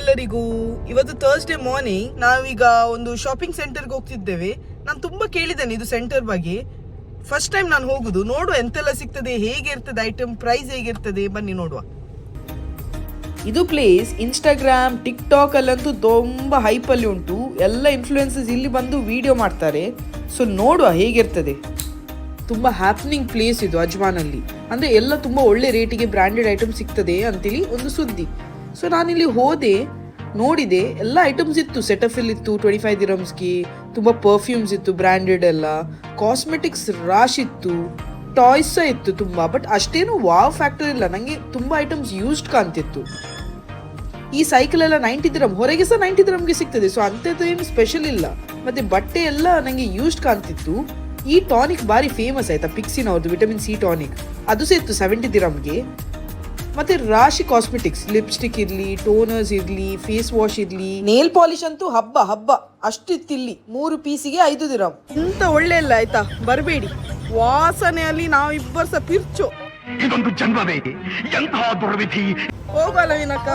ಎಲ್ಲರಿಗೂ. ಇವತ್ತು Thursday morning ನಾವೀಗ ಒಂದು ಶಾಪಿಂಗ್ ಸೆಂಟರ್ಗೆ ಹೋಗ್ತಿದ್ದೇವೆ. ನಾನು ತುಂಬಾ ಕೇಳಿದ್ದೇನೆ ಇದು ಸೆಂಟರ್ ಬಗ್ಗೆ. ಫಸ್ಟ್ ಟೈಮ್ ನಾನು ಹೋಗುದು. ನೋಡುವ ಎಂತೆಲ್ಲ ಸಿಗ್ತದೆ, ಹೇಗೆ ಇರ್ತದೆ ಐಟಮ್ ಪ್ರೈಸ್ ಹೇಗಿರ್ತದೆ ಬನ್ನಿ ನೋಡುವ. ಇದು ಪ್ಲೇಸ್ ಇನ್ಸ್ಟಾಗ್ರಾಮ್ ಟಿಕ್ ಟಾಕ್ ಅಲ್ಲಂತೂ ತುಂಬಾ ಅಲ್ಲಿ ಉಂಟು. ಎಲ್ಲ ಇನ್ಫ್ಲೂಯೆನ್ಸಸ್ ಇಲ್ಲಿ ಬಂದು ವಿಡಿಯೋ ಮಾಡ್ತಾರೆ. ಸೊ ನೋಡುವ ಹೇಗಿರ್ತದೆ ತುಂಬಾ ಹ್ಯಾಪ್ನಿಂಗ್ ಪ್ಲೇಸ್ ಇದು ಅಜ್ಮಾನಲ್ಲಿ ಅಂದ್ರೆ ಎಲ್ಲ ತುಂಬಾ ಒಳ್ಳೆ ರೇಟಿಗೆ ಬ್ರಾಂಡೆಡ್ ಐಟಮ್ ಸಿಗ್ತದೆ ಅಂತೇಳಿ ಒಂದು ಸುದ್ದಿ. ಸೊ ನಾನಿಲ್ಲಿ ಹೋದೆ, ನೋಡಿದೆ, ಎಲ್ಲ ಐಟಮ್ಸ್ ಇತ್ತು. ಸೆಟಫಿಲ್ ಇತ್ತು ಟ್ವೆಂಟಿ ಫೈವ್ ದಿರಮ್ಸ್ಗೆ ತುಂಬ ಪರ್ಫ್ಯೂಮ್ಸ್ ಇತ್ತು ಬ್ರ್ಯಾಂಡೆಡ್ ಎಲ್ಲ. ಕಾಸ್ಮೆಟಿಕ್ಸ್ ರಾಶ್ ಇತ್ತು ಟಾಯ್ಸ್ ಸಹ ಇತ್ತು ತುಂಬ. ಬಟ್ ಅಷ್ಟೇನು ವಾವ್ ಫ್ಯಾಕ್ಟರ್ ಇಲ್ಲ. ನನಗೆ ತುಂಬ ಐಟಮ್ಸ್ ಯೂಸ್ಡ್ ಕಾಣ್ತಿತ್ತು. ಈ ಸೈಕಲ್ ಎಲ್ಲ ನೈಂಟಿ ದಿರಮ್ ಹೊರಗೆ ಸಹ ನೈಂಟಿ ದಿರಮ್ಗೆ ಸಿಗ್ತದೆ. ಸೊ ಅಂಥದ್ದು ಏನು ಸ್ಪೆಷಲ್ ಇಲ್ಲ. ಮತ್ತೆ ಬಟ್ಟೆ ಎಲ್ಲ ನನಗೆ ಯೂಸ್ಡ್ ಕಾಣ್ತಿತ್ತು. ಈ ಟಾನಿಕ್ ಬಾರಿ ಫೇಮಸ್ ಆಯ್ತಾ? ಪಿಕ್ಸಿನ ಅವ್ರದ್ದು ವಿಟಮಿನ್ ಸಿ ಟಾನಿಕ್ ಅದು ಸಹ ಇತ್ತು ಸೆವೆಂಟಿ ದಿರಮ್ಗೆ ಮತ್ತೆ ರಾಶಿ ಕಾಸ್ಮೆಟಿಕ್ಸ್ ಲಿಪ್ಸ್ಟಿಕ್ ಇರ್ಲಿ ಟೋನರ್ಸ್ ಇರ್ಲಿ ಫೇಸ್ ವಾಶ್ ಇರ್ಲಿ. ನೇಲ್ ಪಾಲಿಶ್ ಅಂತೂ ಹಬ್ಬ ಹಬ್ಬ. ಅಷ್ಟಿತ್ತಿಲ್ಲಿ ಮೂರು ಪೀಸಿಗೆ ಐದು ದಿರಮ್ ಇಂತ ಒಳ್ಳೆ ಇಲ್ಲ ಆಯ್ತಾ? ಬರಬೇಡಿ. ವಾಸನೆಯಲ್ಲಿ ನಾವು ಇಬ್ಬರು ಸಹ ಪಿರ್ಚು. ಇದೊಂದು ಜನ್ಮವೇ. ಎಂತಹ ದುರ್ವಿಧಿ. ಹೋಗಲ್ಲ ವಿನಕ್ಕ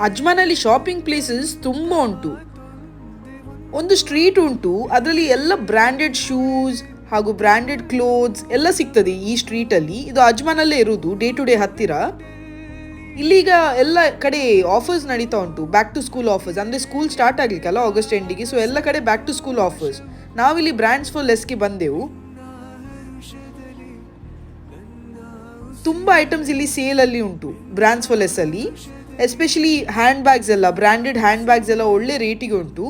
ಅಜ್ಮಾನಲ್ಲಿ ಶಾಪಿಂಗ್ ಪ್ಲೇಸಸ್ ತುಂಬ ಉಂಟು. ಒಂದು ಸ್ಟ್ರೀಟ್ ಉಂಟು ಅದರಲ್ಲಿ ಎಲ್ಲ ಬ್ರ್ಯಾಂಡೆಡ್ ಶೂಸ್ ಹಾಗೂ ಬ್ರ್ಯಾಂಡೆಡ್ ಕ್ಲೋತ್ಸ್ ಎಲ್ಲ ಸಿಗ್ತದೆ ಈ ಸ್ಟ್ರೀಟಲ್ಲಿ. ಇದು ಅಜ್ಮಾನಲ್ಲೇ ಇರೋದು, ಡೇ ಟು ಡೇ ಹತ್ತಿರ. ಇಲ್ಲಿಗ ಎಲ್ಲ ಕಡೆ ಆಫರ್ಸ್ ನಡೀತಾ ಉಂಟು ಬ್ಯಾಕ್ ಟು ಸ್ಕೂಲ್ ಆಫರ್ಸ್ ಅಂದರೆ ಸ್ಕೂಲ್ ಸ್ಟಾರ್ಟ್ ಆಗಲಿಕ್ಕಲ್ಲ ಆಗಸ್ಟ್ ಎಂಡಿಗೆ ಸೊ ಎಲ್ಲ ಕಡೆ ಬ್ಯಾಕ್ ಟು ಸ್ಕೂಲ್ ಆಫರ್ಸ್ ನಾವಿಲ್ಲಿ ಬ್ರ್ಯಾಂಡ್ಸ್ ಫಾರ್ ಲೆಸ್ಗೆ ಬಂದೆವು. ತುಂಬ ಐಟಮ್ಸ್ ಇಲ್ಲಿ ಸೇಲಲ್ಲಿ ಉಂಟು ಬ್ರ್ಯಾಂಡ್ಸ್ ಫಾರ್ ಲೆಸ್ ಅಲ್ಲಿ. ಎಸ್ಪೆಷಲಿ ಹ್ಯಾಂಡ್ ಬ್ಯಾಗ್ಸ್ ಎಲ್ಲ ಬ್ರ್ಯಾಂಡೆಡ್ ಹ್ಯಾಂಡ್ ಬ್ಯಾಗ್ಸ್ ಎಲ್ಲ ಒಳ್ಳೆ ರೇಟಿಗೆ ಉಂಟು.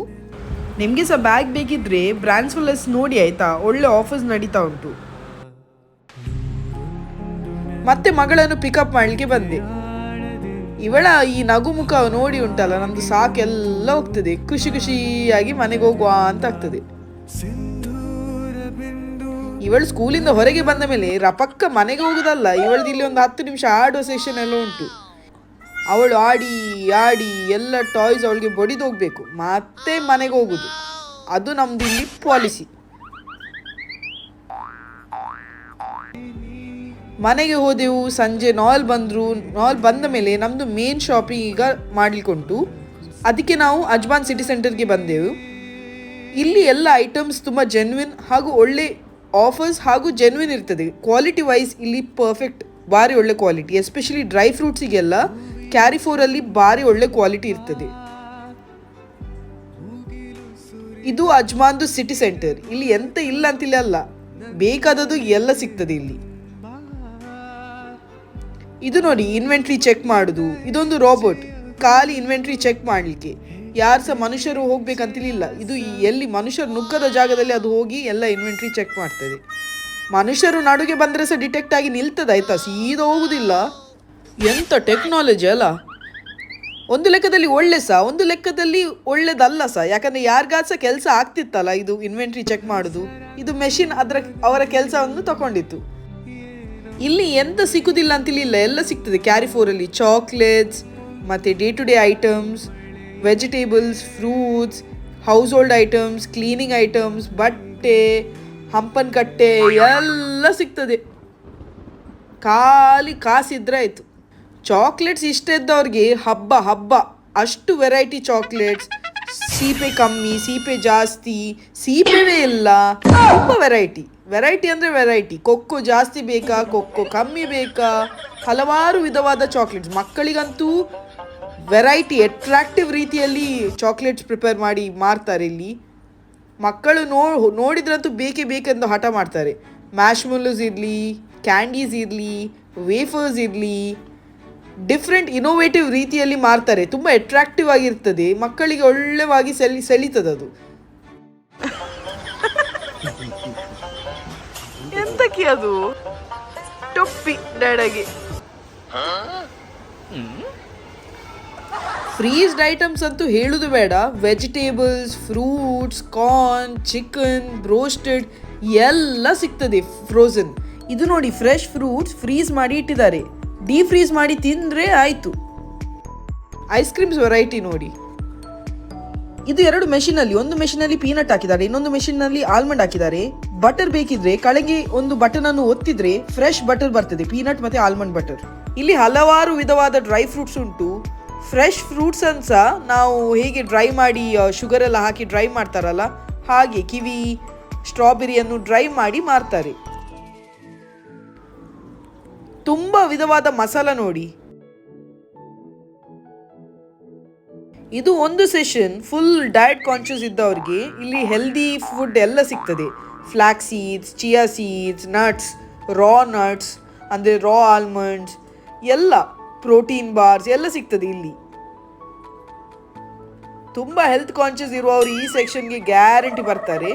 ನಿಮಗೆ ಸಹ ಬ್ಯಾಗ್ ಬೇಕಿದ್ರೆ ಬ್ರ್ಯಾಂಡ್ಸ್ ನೋಡಿ ಆಯ್ತಾ? ಒಳ್ಳೆ ಆಫರ್ಸ್ ನಡೀತಾ ಉಂಟು. ಮತ್ತೆ ಮಗಳನ್ನು ಪಿಕಪ್ ಮಾಡಲಿಕ್ಕೆ ಬಂದೆ. ಇವಳ ಈ ನಗು ಮುಖ ನೋಡಿ ಉಂಟಲ್ಲ, ನಮ್ದು ಸಾಕೆಲ್ಲ ಹೋಗ್ತದೆ. ಖುಷಿ ಖುಷಿಯಾಗಿ ಮನೆಗೆ ಹೋಗುವ ಅಂತ ಆಗ್ತದೆ. ಇವಳು ಸ್ಕೂಲಿಂದ ಹೊರಗೆ ಬಂದ ಮೇಲೆ ರಪಕ್ಕ ಮನೆಗೆ ಹೋಗುದಲ್ಲ ಇವಳದು ಇಲ್ಲಿ ಒಂದು ಹತ್ತು ನಿಮಿಷ ಆಡುವ ಸೆಷನ್ ಎಲ್ಲ ಉಂಟು. ಅವಳು ಆಡಿ ಆಡಿ ಎಲ್ಲ ಟಾಯ್ಸ್ ಅವಳಿಗೆ ಬಡಿದು ಹೋಗ್ಬೇಕು. ಮತ್ತೆ ಮನೆಗೆ ಹೋಗುದು. ಅದು ನಮ್ದು ಇಲ್ಲಿ ಪಾಲಿಸಿ ಮನೆಗೆ ಹೋದೆವು, ಸಂಜೆ ನಾಲ್ ಬಂದರು, ನಾಲ್ ಬಂದ ಮೇಲೆ ನಮ್ಮದು ಮೇನ್ ಶಾಪಿಂಗ್ ಈಗ ಮಾಡಲಿಕ್ಕುಂಟು. ಅದಕ್ಕೆ ನಾವು ಅಜ್ಮಾನ್ ಸಿಟಿ ಸೆಂಟರ್ಗೆ ಬಂದೆವು. ಇಲ್ಲಿ ಎಲ್ಲ ಐಟಮ್ಸ್ ತುಂಬ ಜೆನ್ವಿನ್ ಹಾಗೂ ಒಳ್ಳೆ ಆಫರ್ಸ್ ಹಾಗೂ ಜೆನ್ವಿನ್ ಇರ್ತದೆ. ಕ್ವಾಲಿಟಿ ವೈಸ್ ಇಲ್ಲಿ ಪರ್ಫೆಕ್ಟ್ ಭಾರಿ ಒಳ್ಳೆ ಕ್ವಾಲಿಟಿ ಎಸ್ಪೆಷಲಿ ಡ್ರೈ ಫ್ರೂಟ್ಸಿಗೆಲ್ಲ ಕ್ಯಾರಿ ಅಲ್ಲಿ ಭಾರಿ ಒಳ್ಳೆ ಕ್ವಾಲಿಟಿ ಇರ್ತದೆ. ಇದು ಅಜ್ಮಾನ್ದು ಸಿಟಿ ಸೆಂಟರ್ ಇಲ್ಲಿ ಎಂತ ಇಲ್ಲ ಅಂತಿಲ್ಲ ಅಲ್ಲ. ಬೇಕಾದದ್ದು ಎಲ್ಲ ಸಿಗ್ತದೆ ಇಲ್ಲಿ. ಇದು ನೋಡಿ ಇನ್ವೆಂಟ್ರಿ ಚೆಕ್ ಮಾಡುದು. ಇದೊಂದು ರೋಬೋಟ್ ಖಾಲಿ ಇನ್ವೆಂಟ್ರಿ ಚೆಕ್ ಮಾಡಲಿಕ್ಕೆ. ಯಾರು ಸಹ ಮನುಷ್ಯರು ಹೋಗ್ಬೇಕಂತಿಲ್ಲ. ಇದು ಎಲ್ಲಿ ಮನುಷ್ಯರು ನುಗ್ಗದ ಜಾಗದಲ್ಲಿ ಅದು ಹೋಗಿ ಎಲ್ಲ ಇನ್ವೆಂಟ್ರಿ ಚೆಕ್ ಮಾಡ್ತದೆ. ಮನುಷ್ಯರು ನಡುಗೆ ಬಂದರೆ ಸಹ ಡಿಟೆಕ್ಟ್ ಆಗಿ ನಿಲ್ತದೆ, ಆಯ್ತಾ? ಸೀದಾ ಹೋಗುದಿಲ್ಲ. ಎಂತ ಟೆಕ್ನಾಲಜಿ ಅಲ್ಲ? ಒಂದು ಲೆಕ್ಕದಲ್ಲಿ ಒಳ್ಳೆ ಸಹ ಒಂದು ಲೆಕ್ಕದಲ್ಲಿ ಒಳ್ಳೇದಲ್ಲ ಸಹ ಯಾಕಂದ್ರೆ ಯಾರಿಗಾದ ಸಹ ಕೆಲಸ ಆಗ್ತಿತ್ತಲ್ಲ, ಇದು ಇನ್ವೆಂಟ್ರಿ ಚೆಕ್ ಮಾಡುದು, ಇದು ಮೆಷಿನ್ ಅದರ, ಅವರ ಕೆಲಸವನ್ನು ತಗೊಂಡಿತ್ತು. ಇಲ್ಲಿ ಎಂತ ಸಿಗುದಿಲ್ಲ ಅಂತಿಲ್ಲ, ಎಲ್ಲ ಸಿಗ್ತದೆ. ಕ್ಯಾರಿಫೋರಲ್ಲಿ ಚಾಕ್ಲೇಟ್ಸ್ ಮತ್ತು day to day items vegetables fruits household items cleaning items ಬಟ್ಟೆ ಹಂಪನ್ ಕಟ್ಟೆ ಎಲ್ಲ ಸಿಗ್ತದೆ. ಖಾಲಿ ಕಾಸಿದ್ರೆ ಆಯಿತು. ಚಾಕ್ಲೇಟ್ಸ್ ಇಷ್ಟ ಇದ್ದವ್ರಿಗೆ ಹಬ್ಬ ಹಬ್ಬ. ಅಷ್ಟು ವೆರೈಟಿ ಚಾಕ್ಲೇಟ್ಸ್ ಸೀಪೆ ಕಮ್ಮಿ, ಸೀಪೆ ಜಾಸ್ತಿ, ಸೀಪೆವೇ ಇಲ್ಲ. ತುಂಬ ವೆರೈಟಿ ವೆರೈಟಿ ಅಂದರೆ ವೆರೈಟಿ ಕೊಕ್ಕೋ ಜಾಸ್ತಿ ಬೇಕಾ, ಕೊಕ್ಕೋ ಕಮ್ಮಿ ಬೇಕಾ? ಹಲವಾರು ವಿಧವಾದ ಚಾಕ್ಲೇಟ್ಸ್ ಮಕ್ಕಳಿಗಂತೂ ವೆರೈಟಿ ಅಟ್ರಾಕ್ಟಿವ್ ರೀತಿಯಲ್ಲಿ ಚಾಕ್ಲೇಟ್ಸ್ ಪ್ರಿಪೇರ್ ಮಾಡಿ ಮಾರ್ತಾರೆ ಇಲ್ಲಿ. ಮಕ್ಕಳು ನೋ, ನೋಡಿದ್ರಂತೂ ಬೇಕೇ ಬೇಕೆಂದು ಹಠ ಮಾಡ್ತಾರೆ. ಮ್ಯಾಶ್ಮುಲ್ಲಸ್ ಇರಲಿ ಕ್ಯಾಂಡೀಸ್ ಇರಲಿ ವೇಫರ್ಸ್ ಇರಲಿ ಡಿಫ್ರೆಂಟ್ ಇನೋವೇಟಿವ್ ರೀತಿಯಲ್ಲಿ ಮಾರ್ತಾರೆ. ತುಂಬ ಅಟ್ರಾಕ್ಟಿವ್ ಆಗಿರ್ತದೆ. ಮಕ್ಕಳಿಗೆ ಒಳ್ಳೆವಾಗಿ ಸೆಲಿ ಸೆಳೀತದದು ಎಂತಕ್ಕೆ ಅದು? ಟೊಪ್ಪಿ ಡ್ಯಾಡಗೆ ಫ್ರೀಸ್ಡ್ ಐಟಮ್ಸ್ ಅಂತೂ ಹೇಳುದು ಬೇಡ. Vegetables fruits corn chicken roasted ಎಲ್ಲ ಸಿಗ್ತದೆ. ಫ್ರೋಝನ್ ಇದು ನೋಡಿ ಫ್ರೆಶ್ ಫ್ರೂಟ್ಸ್ ಫ್ರೀಸ್ ಮಾಡಿ ಇಟ್ಟಿದ್ದಾರೆ. ಡೀ ಫ್ರೀಸ್ ಮಾಡಿ ತಿಂದರೆ ಆಯಿತು. ಐಸ್ ಕ್ರೀಮ್ಸ್ ವೆರೈಟಿ ನೋಡಿ. ಇದು ಎರಡು ಮೆಷಿನಲ್ಲಿ ಒಂದು ಮೆಷಿನಲ್ಲಿ ಪೀನಟ್ ಹಾಕಿದ್ದಾರೆ ಇನ್ನೊಂದು ಮೆಷಿನಲ್ಲಿ ಆಲ್ಮಂಡ್ ಹಾಕಿದ್ದಾರೆ. ಬಟರ್ ಬೇಕಿದ್ರೆ ಕಳೆಗೆ ಒಂದು ಬಟನ್ ಅನ್ನು ಒತ್ತಿದ್ರೆ ಫ್ರೆಶ್ ಬಟರ್ ಬರ್ತದೆ ಪೀನಟ್ ಮತ್ತೆ ಆಲ್ಮಂಡ್ ಬಟರ್ ಇಲ್ಲಿ ಹಲವಾರು ವಿಧವಾದ ಡ್ರೈ ಫ್ರೂಟ್ಸ್ ಉಂಟು. ಫ್ರೆಶ್ ಫ್ರೂಟ್ಸ್ ಅನ್ಸ ನಾವು ಹೇಗೆ ಡ್ರೈ ಮಾಡಿ ಶುಗರ್ ಎಲ್ಲ ಹಾಕಿ ಡ್ರೈ ಮಾಡ್ತಾರಲ್ಲ ಹಾಗೆ ಕಿವಿ ಸ್ಟ್ರಾಬೆರಿಯನ್ನು ಡ್ರೈ ಮಾಡಿ ಮಾರ್ತಾರೆ. ತುಂಬ ವಿಧವಾದ ಮಸಾಲ ನೋಡಿ. ಇದು ಒಂದು ಸೆಷನ್ ಫುಲ್ ಡಯಟ್ ಕಾನ್ಶಿಯಸ್ ಇದ್ದವ್ರಿಗೆ ಇಲ್ಲಿ ಹೆಲ್ದಿ ಫುಡ್ ಎಲ್ಲ ಸಿಗ್ತದೆ. Flax seeds chia seeds nuts raw nuts ಅಂದರೆ ರಾ ಆಲ್ಮಂಡ್ಸ್ ಎಲ್ಲ ಪ್ರೋಟೀನ್ ಬಾರ್ಸ್ ಎಲ್ಲ ಸಿಗ್ತದೆ ಇಲ್ಲಿ. ತುಂಬ ಹೆಲ್ತ್ ಕಾನ್ಶಿಯಸ್ ಇರುವವರು ಈ ಸೆಕ್ಷನ್ಗೆ ಗ್ಯಾರಂಟಿ ಬರ್ತಾರೆ.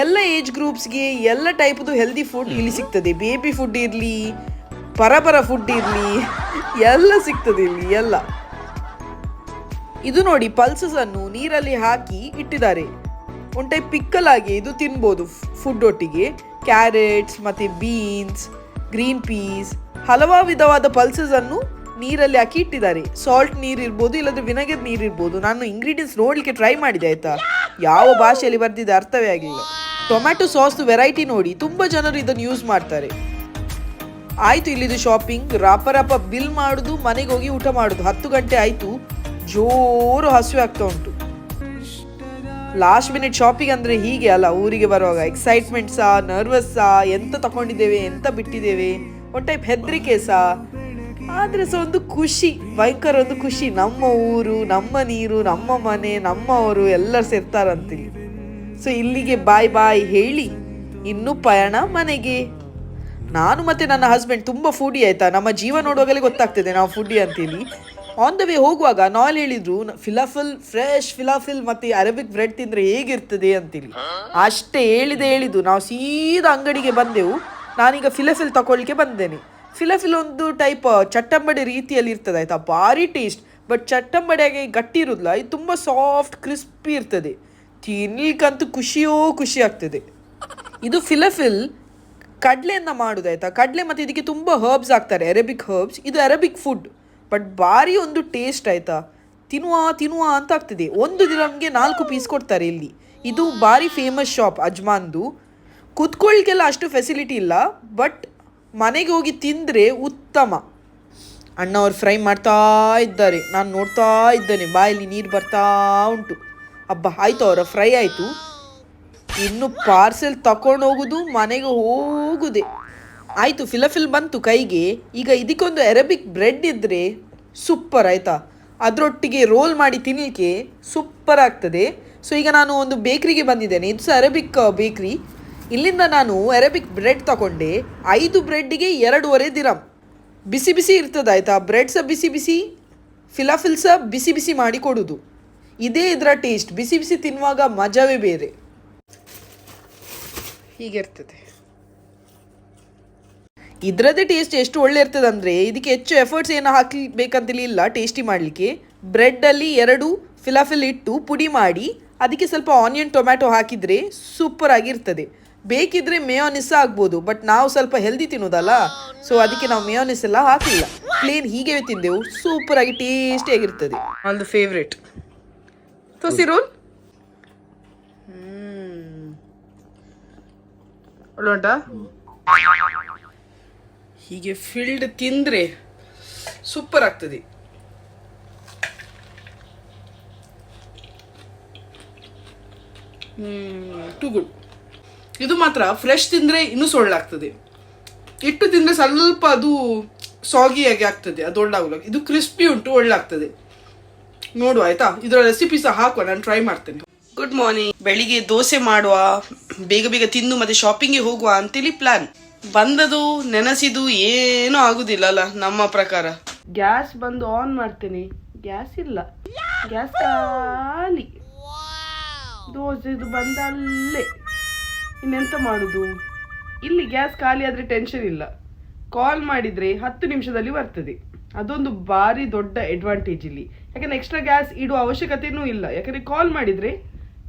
ಎಲ್ಲ ಏಜ್ ಗ್ರೂಪ್ಸ್ಗೆ ಎಲ್ಲ ಟೈಪ್ದು ಹೆಲ್ದಿ ಫುಡ್ ಇಲ್ಲಿ ಸಿಗ್ತದೆ. ಬೇಬಿ ಫುಡ್ ಇರಲಿ ಪರಪರ ಫುಡ್ ಇರಲಿ, ಎಲ್ಲ ಸಿಗ್ತದೆ ಇಲ್ಲಿ, ಎಲ್ಲ. ಇದು ನೋಡಿ ಪಲ್ಸಸ್ ಅನ್ನು ನೀರಲ್ಲಿ ಹಾಕಿ ಇಟ್ಟಿದ್ದಾರೆ. ಒಂಟೆ ಪಿಕ್ಕಲ್ ಆಗಿ ಇದು ತಿನ್ಬೋದು ಫುಡ್ ಒಟ್ಟಿಗೆ. ಕ್ಯಾರೆಟ್ಸ್ ಮತ್ತು ಬೀನ್ಸ್ ಗ್ರೀನ್ ಪೀಸ್ ಹಲವಾರು ವಿಧವಾದ ಪಲ್ಸಸ್ ಅನ್ನು ನೀರಲ್ಲಿ ಹಾಕಿ ಇಟ್ಟಿದ್ದಾರೆ. ಸಾಲ್ಟ್ ನೀರು ಇರ್ಬೋದು ಇಲ್ಲದ್ರೆ ವಿನೆಗರ್ ನೀರು ಇರ್ಬೋದು ನಾನು ಇಂಗ್ರೀಡಿಯೆಂಟ್ಸ್ ನೋಡಲಿಕ್ಕೆ ಟ್ರೈ ಮಾಡಿದೆ, ಆಯಿತಾ? ಯಾವ ಭಾಷೆಯಲ್ಲಿ ಬರ್ದಿದೆ ಅರ್ಥವೇ ಆಗಿಲ್ಲ. ಟೊಮ್ಯಾಟೊ ಸಾಸ್ ವೆರೈಟಿ ನೋಡಿ, ತುಂಬ ಜನರು ಇದನ್ನು ಯೂಸ್ ಮಾಡ್ತಾರೆ. ಆಯ್ತು ಇಲ್ಲಿದು ಶಾಪಿಂಗ್ ರಪ ರಪ ಬಿಲ್ ಮಾಡುದು, ಮನೆಗೆ ಹೋಗಿ ಊಟ ಮಾಡುದು. ಹತ್ತು ಗಂಟೆ ಆಯ್ತು, ಜೋರು ಹಸಿವೆ ಆಗ್ತಾ ಉಂಟು. ಲಾಸ್ಟ್ ಮಿನಿಟ್ ಶಾಪಿಂಗ್ ಅಂದ್ರೆ ಹೀಗೆ ಅಲ್ಲ, ಊರಿಗೆ ಬರುವಾಗ ಎಕ್ಸೈಟ್ಮೆಂಟ್ ಸಾ ನರ್ವಸ್ ಸಾ, ಎಂತ ತಕೊಂಡಿದ್ದೇವೆ, ಎಂತ ಬಿಟ್ಟಿದ್ದೇವೆ ಒಂದು ಟೈಪ್ ಹೆದರಿಕೆ ಸಾ. ಆದ್ರೆ ಸಹ ಒಂದು ಖುಷಿ, ಭಯಂಕರ ಒಂದು ಖುಷಿ. ನಮ್ಮ ಊರು, ನಮ್ಮ ನೀರು, ನಮ್ಮ ಮನೆ ನಮ್ಮವರು ಎಲ್ಲರೂ ಸೇರ್ತಾರಂತಿಲ್ಲಿ ಸೊ ಇಲ್ಲಿಗೆ ಬಾಯ್ ಬಾಯ್ ಹೇಳಿ, ಇನ್ನು ಪಯಣ ಮನೆಗೆ. ನಾನು ಮತ್ತೆ ನನ್ನ ಹಸ್ಬೆಂಡ್ ತುಂಬ ಫುಡಿ ಆಯ್ತಾ? ನಮ್ಮ ಜೀವ ನೋಡುವಾಗಲೇ ಗೊತ್ತಾಗ್ತದೆ ನಾವು ಫುಡಿ ಅಂತೇಳಿ. ಆನ್ ದ ವೇ ಹೋಗುವಾಗ ನಾಲ್ ಹೇಳಿದ್ರು, ಫಿಲಾಫಿಲ್ ಫ್ರೆಶ್ ಫಿಲಾಫಿಲ್ ಮತ್ತೆ ಅರೇಬಿಕ್ ಬ್ರೆಡ್ ತಿಂದ್ರೆ ಹೇಗಿರ್ತದೆ? ಅಂತೇಳಿ. ಅಷ್ಟೇ ಹೇಳಿದೆ, ಹೇಳಿದ್ದು. ನಾವು ಸೀದಾ ಅಂಗಡಿಗೆ ಬಂದೆವು. ನಾನೀಗ ಫಿಲಾಫಿಲ್ ತಗೊಳ್ಳಿಕ್ಕೆ ಬಂದೇನೆ. ಫಿಲಾಫಿಲ್ ಒಂದು ಟೈಪ್ ಚಟ್ಟಂಬಡೆ ರೀತಿಯಲ್ಲಿ ಇರ್ತದೆ, ಆಯ್ತಾ? ಭಾರಿ ಟೇಸ್ಟ್ ಬಟ್ ಚಟ್ಟಂಬಡೆಗೆ ಗಟ್ಟಿ ಇರುದಿಲ್ಲ. ಇದು ತುಂಬ ಸಾಫ್ಟ್ ಕ್ರಿಸ್ಪಿ ಇರ್ತದೆ. ತಿನ್ಲಿಕ್ಕಂತೂ ಖುಷಿಯೋ ಖುಷಿ ಆಗ್ತದೆ. ಇದು ಫಿಲಫಿಲ್ ಕಡಲೆಯಿಂದ ಆಯಿತಾ? ಕಡಲೆ ಮತ್ತು ಇದಕ್ಕೆ ತುಂಬ ಹರ್ಬ್ಸ್ ಹಾಕ್ತಾರೆ ಅರೇಬಿಕ್ ಹರ್ಬ್ಸ್ ಇದು ಅರೇಬಿಕ್ ಫುಡ್ ಬಟ್ ಭಾರಿ ಒಂದು ಟೇಸ್ಟ್ ಆಯಿತಾ? ತಿನ್ನುವ ತಿನ್ನುವ ಅಂತ ಆಗ್ತಿದೆ. ಒಂದು ದಿನಮ್ಗೆ ನಾಲ್ಕು ಪೀಸ್ ಕೊಡ್ತಾರೆ ಇಲ್ಲಿ. ಇದು ಭಾರಿ ಫೇಮಸ್ ಶಾಪ್ ಅಜ್ಮಾನ್ದು. ಕುತ್ಕೊಳ್ಳಿಕ್ಕೆಲ್ಲ ಅಷ್ಟು ಫೆಸಿಲಿಟಿ ಇಲ್ಲ ಬಟ್ ಮನೆಗೆ ಹೋಗಿ ತಿಂದರೆ ಉತ್ತಮ. ಅಣ್ಣ ಅವ್ರು ಫ್ರೈ ಮಾಡ್ತಾ ಇದ್ದಾರೆ. ನಾನು ನೋಡ್ತಾ ಇದ್ದೇನೆ. ಬಾಯಲ್ಲಿ ನೀರು ಬರ್ತಾ ಉಂಟು. ಹಬ್ಬ ಆಯಿತು ಅವರ ಫ್ರೈ ಆಯಿತು. ಇನ್ನು ಪಾರ್ಸೆಲ್ ತಕೊಂಡು ಹೋಗುದು, ಮನೆಗೆ ಹೋಗುದೆ. ಆಯಿತು, ಫಿಲಫಿಲ್ ಬಂತು ಕೈಗೆ. ಈಗ ಇದಕ್ಕೊಂದು ಅರೇಬಿಕ್ ಬ್ರೆಡ್ ಇದ್ದರೆ ಸೂಪರ್ ಆಯಿತಾ? ಅದರೊಟ್ಟಿಗೆ ರೋಲ್ ಮಾಡಿ ತಿನ್ನಲಿಕ್ಕೆ ಸೂಪರ್ ಆಗ್ತದೆ. ಸೊ ಈಗ ನಾನು ಒಂದು ಬೇಕ್ರಿಗೆ ಬಂದಿದ್ದೇನೆ. ಇದು ಸಹ ಅರೇಬಿಕ್ ಬೇಕ್ರಿ. ಇಲ್ಲಿಂದ ನಾನು ಅರೇಬಿಕ್ ಬ್ರೆಡ್ ತಗೊಂಡೆ ಐದು ಬ್ರೆಡ್ಡಿಗೆ ಎರಡೂವರೆ ದಿರಮ್ ಬಿಸಿ ಬಿಸಿ ಇರ್ತದೆ ಆಯಿತಾ? ಬ್ರೆಡ್ ಸಹ ಬಿಸಿ ಬಿಸಿ ಫಿಲಾಫಿಲ್ ಸಹ ಬಿಸಿ ಬಿಸಿ ಮಾಡಿ ಕೊಡೋದು. ಇದೇ ಇದರ ಟೇಸ್ಟ್. ಬಿಸಿ ಬಿಸಿ ತಿನ್ನುವಾಗ ಮಜವೇ ಬೇರೆ. ಹೀಗಿರ್ತದೆ. ಇದರದ್ದೇ ಟೇಸ್ಟ್ ಎಷ್ಟು ಒಳ್ಳೆ ಇರ್ತದೆ ಅಂದರೆ ಇದಕ್ಕೆ ಹೆಚ್ಚು ಎಫರ್ಟ್ಸ್ ಏನು ಹಾಕಬೇಕಂತೇಳಿ ಇಲ್ಲ ಟೇಸ್ಟಿ ಮಾಡಲಿಕ್ಕೆ. ಬ್ರೆಡ್ಡಲ್ಲಿ ಎರಡು ಫಿಲಾಫಿಲ್ ಇಟ್ಟು ಪುಡಿ ಮಾಡಿ ಅದಕ್ಕೆ ಸ್ವಲ್ಪ ಆನಿಯನ್ ಟೊಮ್ಯಾಟೊ ಹಾಕಿದರೆ ಸೂಪರ್ ಆಗಿರ್ತದೆ. ಬೇಕಿದ್ರೆ ಮೇಯೋನಿಸ್ ಆಗ್ಬೋದು ಬಟ್ ನಾವು ಸ್ವಲ್ಪ ಹೆಲ್ದಿ ತಿನ್ನೋದಲ್ಲ ಸೊ ಅದಕ್ಕೆ ನಾವು ಮೇಯೋನಿಸ್ ಎಲ್ಲ ಹಾಕಿಲ್ಲ. ಪ್ಲೇನ್ ಹೀಗೆ ತಿಂದೆವು ಸೂಪರ್ ಆಗಿ ಟೇಸ್ಟಿ ಆಗಿರ್ತದೆ. ಒಂದು ಫೇವ್ರೇಟ್ ತೋಸಿ ರೋಲ್ ಹೀಗೆ ಫಿಲ್ಡ್ ತಿಂದ್ರೆ ಸೂಪರ್ ಆಗ್ತದೆ. ಟು ಗುಡ್ ಇದು ಮಾತ್ರ ಫ್ರೆಶ್ ತಿಂದ್ರೆ ಇನ್ನೂ ಸೊಳ್ಳಾಗ್ತದೆ. ಇಟ್ಟು ತಿಂದ್ರೆ ಸ್ವಲ್ಪ ಅದು ಸಾಗಿ ಆಗಿ ಆಗ್ತದೆ, ಅದು ಒಳ್ಳಾಗಲ್ಲ. ಇದು ಕ್ರಿಸ್ಪಿ ಉಂಟು, ಒಳ್ಳಾಗ್ತದೆ. ನೋಡುವ, ಆಯ್ತಾ? ಇದರ ರೆಸಿಪಿ ಸಹ ಹಾಕುವ, ನಾನು ಟ್ರೈ ಮಾಡ್ತೇನೆ. ಗುಡ್ ಮಾರ್ನಿಂಗ್ ಬೆಳಿಗ್ಗೆ ದೋಸೆ ಮಾಡುವ. ಬೇಗ ಬೇಗ ತಿಂದು ಮತ್ತೆ ಶಾಪಿಂಗ್ಗೆ ಹೋಗುವ ಅಂತೇಳಿ ಪ್ಲಾನ್ ಬಂದದು ನೆನೆಸಿದು ಏನೂ ಆಗುದಿಲ್ಲ ಅಲ್ಲ ನಮ್ಮ ಪ್ರಕಾರ. ಗ್ಯಾಸ್ ಬಂದು ಆನ್ ಮಾಡ್ತೇನೆ. ಗ್ಯಾಸ್ ಇಲ್ಲ. ಗ್ಯಾಸ್ ಖಾಲಿ. ದೋಸೆದು ಬಂದಲ್ಲೇ. ಇನ್ನೆಂತ ಮಾಡುದು? ಇಲ್ಲಿ ಗ್ಯಾಸ್ ಖಾಲಿ ಆದ್ರೆ ಟೆನ್ಷನ್ ಇಲ್ಲ. ಕಾಲ್ ಮಾಡಿದ್ರೆ ಹತ್ತು ನಿಮಿಷದಲ್ಲಿ ಬರ್ತದೆ. ಅದೊಂದು ಭಾರಿ ದೊಡ್ಡ ಅಡ್ವಾಂಟೇಜ್ ಇಲ್ಲಿ. ಯಾಕಂದ್ರೆ ಎಕ್ಸ್ಟ್ರಾ ಗ್ಯಾಸ್ ಇಡುವ ಅವಶ್ಯಕತೆನೂ ಇಲ್ಲ. ಯಾಕಂದ್ರೆ ಕಾಲ್ ಮಾಡಿದ್ರೆ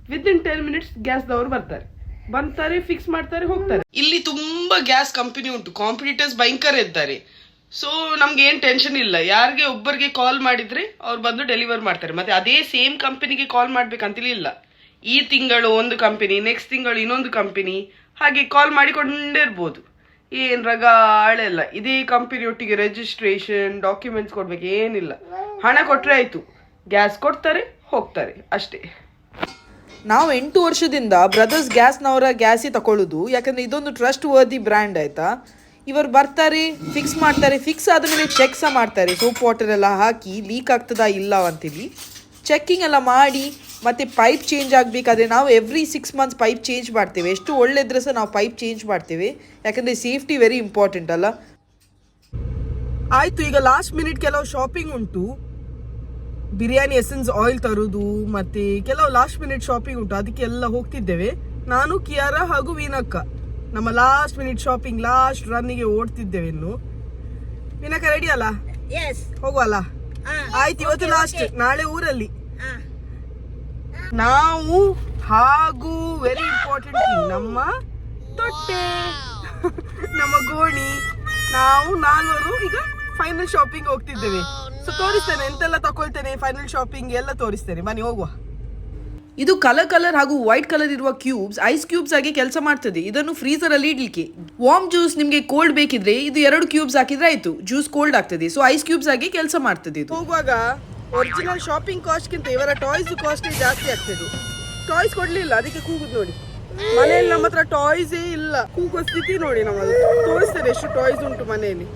ವಿತ್ ಇನ್ ಟೆನ್ ಮಿನಿಟ್ಸ್ ಗ್ಯಾಸ್ದವರು ಬರ್ತಾರೆ. ಬಂತಾರೆ ಫಿಕ್ಸ್ ಮಾಡ್ತಾರೆ, ಹೋಗ್ತಾರೆ. ಇಲ್ಲಿ ತುಂಬಾ ಗ್ಯಾಸ್ ಕಂಪನಿ ಉಂಟು. ಕಾಂಪಿಟೇಟರ್ಸ್ ಭಯಂಕರ ಇದ್ದಾರೆ. ಸೊ ನಮ್ಗೆ ಏನ್ ಟೆನ್ಷನ್ ಇಲ್ಲ. ಯಾರಿಗೆ ಒಬ್ಬರಿಗೆ ಕಾಲ್ ಮಾಡಿದ್ರೆ ಅವ್ರು ಬಂದು ಡೆಲಿವರ್ ಮಾಡ್ತಾರೆ. ಮತ್ತೆ ಅದೇ ಸೇಮ್ ಕಂಪನಿಗೆ ಕಾಲ್ ಮಾಡ್ಬೇಕಂತಿಲ್ಲ ಈ ತಿಂಗಳು ಒಂದು ಕಂಪನಿ ನೆಕ್ಸ್ಟ್ ತಿಂಗಳು ಇನ್ನೊಂದು ಕಂಪನಿ ಹಾಗೆ ಕಾಲ್ ಮಾಡಿಕೊಂಡೇ ಇರ್ಬೋದು. ಏನ್ ರಗಾಳೆಲ್ಲ ಇದೇ ಕಂಪನಿ ಒಟ್ಟಿಗೆ ರಿಜಿಸ್ಟ್ರೇಷನ್ ಡಾಕ್ಯುಮೆಂಟ್ಸ್ ಕೊಡ್ಬೇಕು ಏನಿಲ್ಲ. ಹಣ ಕೊಟ್ರೆ ಆಯ್ತು. ಗ್ಯಾಸ್ ಕೊಡ್ತಾರೆ, ಹೋಗ್ತಾರೆ. ಅಷ್ಟೇ. ನಾವು ಎಂಟು ವರ್ಷದಿಂದ ಬ್ರದರ್ಸ್ ಗ್ಯಾಸ್ನವರ ಗ್ಯಾಸೇ ತಗೊಳ್ಳೋದು ಯಾಕಂದ್ರೆ ಇದೊಂದು ಟ್ರಸ್ಟ್ ವರ್ದಿ ಬ್ರ್ಯಾಂಡ್ ಆಯಿತಾ? ಇವರು ಬರ್ತಾರೆ ಫಿಕ್ಸ್ ಮಾಡ್ತಾರೆ ಫಿಕ್ಸ್ ಆದಮೇಲೆ ಚೆಕ್ ಸಹ ಮಾಡ್ತಾರೆ. ಸೋಪ್ ವಾಟರ್ ಎಲ್ಲ ಹಾಕಿ ಲೀಕ್ ಆಗ್ತದಾ ಇಲ್ಲ ಅಂತೇಳಿ ಚೆಕ್ಕಿಂಗ್ ಎಲ್ಲ ಮಾಡಿ ಮತ್ತೆ ಪೈಪ್ ಚೇಂಜ್ ಆಗಬೇಕಾದ್ರೆ ನಾವು every six months pipe change ಮಾಡ್ತೇವೆ. ಎಷ್ಟು ಒಳ್ಳೆದ್ರೆ ಸಹ ನಾವು ಪೈಪ್ ಚೇಂಜ್ ಮಾಡ್ತೇವೆ. ಯಾಕಂದರೆ ಸೇಫ್ಟಿ ವೆರಿ ಇಂಪಾರ್ಟೆಂಟ್ ಅಲ್ಲ. ಆಯಿತು, ಈಗ ಲಾಸ್ಟ್ ಮಿನಿಟ್ ಕೆಲವು ಶಾಪಿಂಗ್ ಉಂಟು. ಬಿರಿಯಾನಿ ಎಸೆನ್ಸ್ ಆಯಿಲ್ ತರೋದು ಮತ್ತೆ ಕೆಲವು ಲಾಸ್ಟ್ ಮಿನಿಟ್ ಶಾಪಿಂಗ್ ಉಂಟು ಅದಕ್ಕೆ ಎಲ್ಲ ಹೋಗ್ತಿದ್ದೇವೆ. ನಾನು ಕಿಯಾರ ಹಾಗೂ ವೀನಕ್ಕ ನಮ್ಮ ಲಾಸ್ಟ್ ಮಿನಿಟ್ ಶಾಪಿಂಗ್ ಲಾಸ್ಟ್ ರನ್ನಿಗೆ ಓಡ್ತಿದ್ದೇವೆ ಇನ್ನು. ವೀನಕ್ಕ ರೆಡಿ ಅಲ್ಲ? ಹೋಗುವಲ್ಲ? ಆಯ್ತು ಇವತ್ತು ಲಾಸ್ಟ್ ನಾಳೆ ಊರಲ್ಲಿ. ನಾವು ಹಾಗೂ ವೆರಿ ಇಂಪಾರ್ಟೆಂಟ್ ನಮ್ಮ ತೊಟ್ಟೆ. ನಮ್ಮ ಗೋಣಿ. ನಾವು ನಾಲ್ವರು ಈಗ ಫೈನಲ್ ಶಾಪಿಂಗ್ ಹೋಗ್ತಿದ್ದೀವಿ. ಸೊ ತೋರಿಸ್ತೇನೆ ಎಂತೆಲ್ಲ ತಕೊಳ್ತೇನೆ ಫೈನಲ್ ಶಾಪಿಂಗ್ ಎಲ್ಲ ತೋರಿಸ್ತೇನೆ. ಬನ್ನಿ ಹೋಗುವ. ಇದು ಕಲರ್ ಕಲರ್ ಹಾಗೂ ವೈಟ್ ಕಲರ್ ಇರುವ ಕ್ಯೂಬ್ಸ್ ಐಸ್ ಕ್ಯೂಬ್ಸ್ ಆಗಿ ಕೆಲಸ ಮಾಡ್ತದೆ. ಇದನ್ನು ಫ್ರೀಸರ್ ಅಲ್ಲಿ ಇಡ್ಲಿಕ್ಕೆ. ವಾರ್ಮ್ ಜ್ಯೂಸ್ ನಿಮಗೆ ಕೋಲ್ಡ್ ಬೇಕಿದ್ರೆ ಇದು ಎರಡು ಕ್ಯೂಬ್ಸ್ ಹಾಕಿದ್ರೆ ಆಯ್ತು. ಜ್ಯೂಸ್ ಕೋಲ್ಡ್ ಆಗ್ತದೆ. ಸೊ ಐಸ್ ಕ್ಯೂಬ್ಸ್ ಆಗಿ ಕೆಲಸ ಮಾಡ್ತದೆ ಇದು. ಹೋಗುವಾಗ ಒರಿಜಿನಲ್ ಶಾಪಿಂಗ್ ಕಾಸ್ಟ್ಗಿಂತ ಇವರ ಟಾಯ್ಸ್ ಕಾಸ್ಟ್ ಜಾಸ್ತಿ ಆಗ್ತದೆ. ಟಾಯ್ಸ್ ಕೊಡ್ಲಿಲ್ಲ ಅದಕ್ಕೆ ಕೂಗುದು ನೋಡಿ. ಮನೆಯಲ್ಲಿ ನಮ್ಮ ಹತ್ರ ಟಾಯ್ಸೇ ಇಲ್ಲ. ಕೂಗೋ ಸ್ಥಿತಿ ನೋಡಿ ನಮ್ಮದು ತೋರಿಸ್ತೇನೆ ಎಷ್ಟು ಟಾಯ್ಸ್ ಉಂಟು ಮನೆಯಲ್ಲಿ.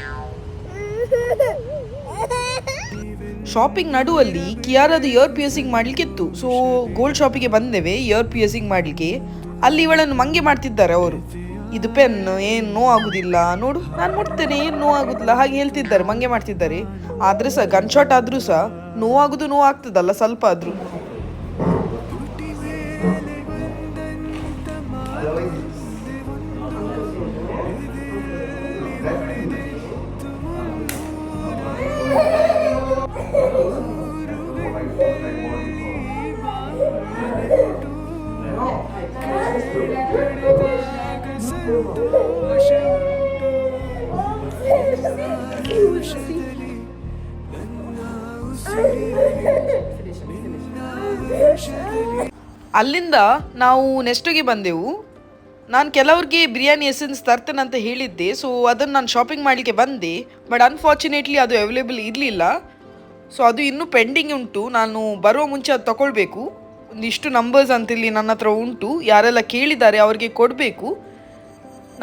ಶಾಪಿಂಗ್ ನಡುವಲ್ಲಿ ಕಿಯಾರದು ಇಯರ್ ಪಿಯರ್ಸಿಂಗ್ ಮಾಡ್ಲಿಕ್ಕೆ ಇತ್ತು ಸೊ ಗೋಲ್ಡ್ ಶಾಪಿಗೆ ಬಂದೇವೆ ಇಯರ್ ಪಿಯರ್ಸಿಂಗ್ ಮಾಡ್ಲಿಕ್ಕೆ. ಅಲ್ಲಿ ಇವಳನ್ನು ಮಂಗೆ ಮಾಡ್ತಿದ್ದಾರೆ ಅವರು. ಇದು ಪೆನ್ ಏನು ನೋ ಆಗುದಿಲ್ಲ. ನೋಡು, ನಾನು ಮುಟ್ತೇನೆ, ಏನು ನೋ ಆಗುದಿಲ್ಲ. ಹಾಗೆ ಹೇಳ್ತಿದ್ದಾರೆ, ಮಂಗೆ ಮಾಡ್ತಿದ್ದಾರೆ. ಆದ್ರೆ ಸಹ ಗನ್ ಶಾಟ್ ಆದ್ರೂ ಸಹ, ನೋವಾಗುದು ನೋವು ಆಗ್ತದಲ್ಲ ಸ್ವಲ್ಪ ಆದ್ರೂ. ಅಲ್ಲಿಂದ ನಾವು ನೆಸ್ಟಿಗೆ ಬಂದೆವು. ನಾನು ಕೆಲವ್ರಿಗೆ ಬಿರಿಯಾನಿ ಎಸೆನ್ಸ್ ತರ್ತೇನೆ ಅಂತ ಹೇಳಿದ್ದೆ ಸೊ ಅದನ್ನು ನಾನು ಶಾಪಿಂಗ್ ಮಾಡಲಿಕ್ಕೆ ಬಂದೆ ಬಟ್ ಅನ್ಫಾರ್ಚುನೇಟ್ಲಿ ಅದು ಅವೈಲೇಬಲ್ ಇರಲಿಲ್ಲ. ಸೊ ಅದು ಇನ್ನೂ ಪೆಂಡಿಂಗ್ ಉಂಟು, ನಾನು ಬರುವ ಮುಂಚೆ ಅದು ತಗೊಳ್ಬೇಕು ಒಂದಿಷ್ಟು ನಂಬರ್ಸ್ ಅಂತೇಳಿ ನನ್ನ ಹತ್ರ ಉಂಟು, ಯಾರೆಲ್ಲ ಕೇಳಿದ್ದಾರೆ ಅವ್ರಿಗೆ ಕೊಡಬೇಕು.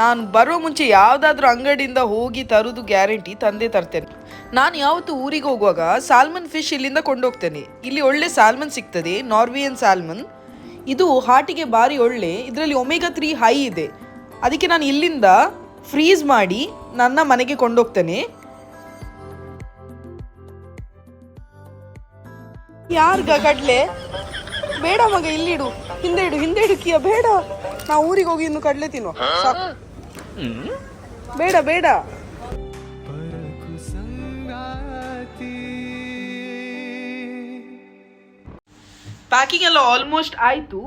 ನಾನು ಬರೋ ಮುಂಚೆ ಯಾವುದಾದ್ರೂ ಅಂಗಡಿಯಿಂದ ಹೋಗಿ ತರೋದು ಗ್ಯಾರಂಟಿ ತಂದೆ ತರ್ತೇನೆ. ನಾನು ಯಾವತ್ತು ಊರಿಗೆ ಹೋಗುವಾಗ ಸಾಲ್ಮನ್ ಫಿಶ್ ಇಲ್ಲಿಂದ ಕೊಂಡೋಗ್ತೇನೆ. ಇಲ್ಲಿ ಒಳ್ಳೆ ಸಾಲ್ಮನ್ ಸಿಗ್ತದೆ, ನಾರ್ವಿಯನ್ ಸಾಲ್ಮನ್. ಇದು ಹಾರ್ಟಿಗೆ ಭಾರಿ ಒಳ್ಳೆ, ಇದರಲ್ಲಿ ಒಮೆಗಾ ತ್ರೀ ಹೈ ಇದೆ. ಅದಕ್ಕೆ ನಾನು ಇಲ್ಲಿಂದ ಫ್ರೀಸ್ ಮಾಡಿ ನನ್ನ ಮನೆಗೆ ಕೊಂಡೋಗ್ತೇನೆ. ಯಾರ್ಗ ಕಡ್ಲೆ? ಬೇಡ ಮಗ ಇಲ್ಲಿಡು ಹಿಂದೆ ಇಡು ಹಿಂದೆ ಇಡು ಕಿಯ, ಬೇಡ. ನಾ ಊರಿಗೆ ಹೋಗಿ ಇನ್ನು ಕಡಲೆ ತಿನ್ನುವ. ಬೇಡ ಬೇಡ. ಪ್ಯಾಕಿಂಗ್ ಎಲ್ಲ ಆಲ್ಮೋಸ್ಟ್ ಆಯಿತು.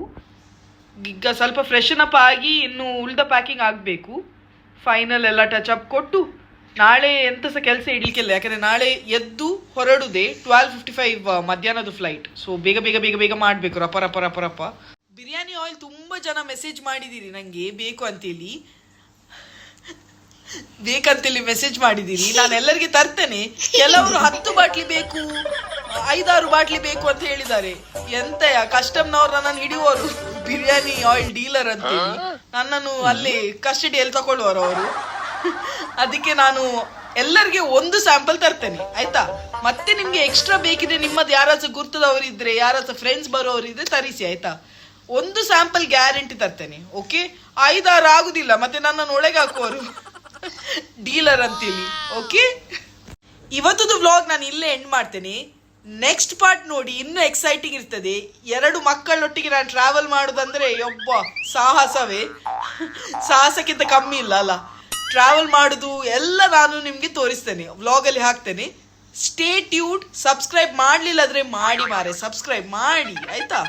ಈಗ ಸ್ವಲ್ಪ ಫ್ರೆಶನ್ ಅಪ್ ಆಗಿ ಇನ್ನು ಉಳಿದ ಪ್ಯಾಕಿಂಗ್ ಆಗಬೇಕು. ಫೈನಲ್ ಎಲ್ಲ ಟಚ್ ಅಪ್ ಕೊಟ್ಟು ನಾಳೆ ಎಂತ ಸಹ ಕೆಲಸ ಇಡ್ಲಿಕ್ಕಿಲ್ಲ ಯಾಕಂದ್ರೆ ನಾಳೆ ಎದ್ದು ಹೊರಡುದೆ ಟ್ವೆಲ್ ಫಿಫ್ಟಿ ಫೈವ್ ಮಧ್ಯಾಹ್ನದ ಫ್ಲೈಟ್ ಸೊ ಬೇಗ ಬೇಗ ಬೇಗ ಬೇಗ ಮಾಡಬೇಕು. ರಪ ರಪ ರಪ ರಪ. ಬಿರಿಯಾನಿ ಆಯಿಲ್ ತುಂಬ ಜನ ಮೆಸೇಜ್ ಮಾಡಿದ್ದೀರಿ ನನಗೆ ಬೇಕು ಅಂತೇಳಿ. ಬೇಕಂತೇಳಿ ಮೆಸೇಜ್ ಮಾಡಿದ್ದೀರಿ ನಾನು ಎಲ್ಲರಿಗೆ ತರ್ತೇನೆ. ಕೆಲವರು ಹತ್ತು ಬಾಟ್ಲಿ ಬೇಕು. ಐದಾರು ಬಾಟ್ಲಿ ಬೇಕು ಅಂತ ಹೇಳಿದ್ದಾರೆ. ಎಂತಯ ಕಸ್ಟಮ್ನವ್ರು ನನ್ನನ್ನು ಹಿಡಿಯುವರು ಬಿರಿಯಾನಿ ಆಯಿಲ್ ಡೀಲರ್ ಅಂತೇಳಿ. ನನ್ನನ್ನು ಅಲ್ಲಿ ಕಸ್ಟಡಿಯಲ್ಲಿ ತಗೊಳ್ಳುವರು ಅವರು. ಅದಕ್ಕೆ ನಾನು ಎಲ್ಲರಿಗೆ ಒಂದು ಸ್ಯಾಂಪಲ್ ತರ್ತೇನೆ ಆಯ್ತಾ? ಮತ್ತೆ ನಿಮ್ಗೆ ಎಕ್ಸ್ಟ್ರಾ ಬೇಕಿದ್ರೆ ನಿಮ್ಮದು ಯಾರಾದ್ರೂ ಗುರ್ತದವರು ಇದ್ರೆ ಯಾರಾದ್ರೂ ಫ್ರೆಂಡ್ಸ್ ಬರೋರು ಇದ್ರೆ ತರಿಸಿ ಆಯ್ತಾ? ಒಂದು ಸ್ಯಾಂಪಲ್ ಗ್ಯಾರಂಟಿ ತರ್ತೇನೆ ಓಕೆ ಐದಾರು ಆಗುದಿಲ್ಲ ಮತ್ತೆ ನನ್ನನ್ನು ಒಳಗೆ ಹಾಕುವರು ಡೀಲರ್ ಅಂತೀನಿ ಓಕೆ ಇವತ್ತದು ವ್ಲಾಗ್ ನಾನು ಇಲ್ಲೇ ಎಂಡ್ ಮಾಡ್ತೇನೆ. ನೆಕ್ಸ್ಟ್ ಪಾರ್ಟ್ ನೋಡಿ ಇನ್ನೂ ಎಕ್ಸೈಟಿಂಗ್ ಇರ್ತದೆ. ಎರಡು ಮಕ್ಕಳೊಟ್ಟಿಗೆ ನಾನು ಟ್ರಾವೆಲ್ ಮಾಡುದಂದ್ರೆ ಒಬ್ಬ ಸಾಹಸವೇ. ಸಾಹಸಕ್ಕಿಂತ ಕಮ್ಮಿ ಇಲ್ಲ ಅಲ್ಲ. ಟ್ರಾವೆಲ್ ಮಾಡುದು ಎಲ್ಲ ನಾನು ನಿಮಗೆ ತೋರಿಸ್ತೇನೆ. ವ್ಲಾಗಲ್ಲಿ ಹಾಕ್ತೇನೆ. ಸ್ಟೇ ಟ್ಯೂಡ್ ಸಬ್ಸ್ಕ್ರೈಬ್ ಮಾಡಲಿಲ್ಲ ಅಂದ್ರೆ ಮಾಡಿ ಮಾರೆ. ಸಬ್ಸ್ಕ್ರೈಬ್ ಮಾಡಿ, ಆಯ್ತಾ?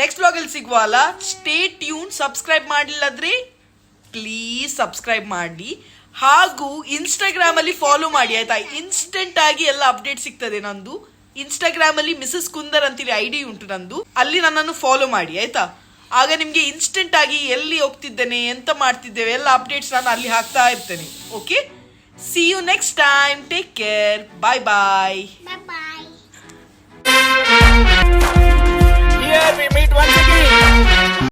ನೆಕ್ಸ್ಟ್ ವ್ಲಾಗಲ್ಲಿ ಸಿಗುವ ಅಲ್ಲ. ಸ್ಟೇ ಟ್ಯೂನ್ ಸಬ್ಸ್ಕ್ರೈಬ್ ಮಾಡಲಿಲ್ಲ ಅಂದ್ರೆ ಪ್ಲೀಸ್ ಸಬ್ಸ್ಕ್ರೈಬ್ ಮಾಡಿ. ಹಾಗೂ ಇನ್ಸ್ಟಾಗ್ರಾಮ್ ಅಲ್ಲಿ ಫಾಲೋ ಮಾಡಿ, ಆಯ್ತಾ? ಇನ್ಸ್ಟೆಂಟ್ ಆಗಿ ಎಲ್ಲ ಅಪ್ಡೇಟ್ ಸಿಗ್ತದೆ ನಂದು. ಇನ್ಸ್ಟಾಗ್ರಾಮ್ ಅಲ್ಲಿ ಮಿಸಸ್ ಕುಂದರ್ ಅಂತೇಳಿ ಡಿ ಉಂಟು ನಂದು. ಅಲ್ಲಿ ನನ್ನನ್ನು ಫಾಲೋ ಮಾಡಿ ಆಯ್ತಾ? ಆಗ ನಿಮಗೆ ಇನ್ಸ್ಟೆಂಟ್ ಆಗಿ ಎಲ್ಲಿ ಹೋಗ್ತಿದ್ದೇನೆ ಎಂತ ಮಾಡ್ತಿದ್ದೇವೆ ಎಲ್ಲ ಅಪ್ಡೇಟ್ಸ್ ನಾನು ಅಲ್ಲಿ ಹಾಕ್ತಾ ಇರ್ತೇನೆ. Okay see you next time take care bye bye Here we meet once again.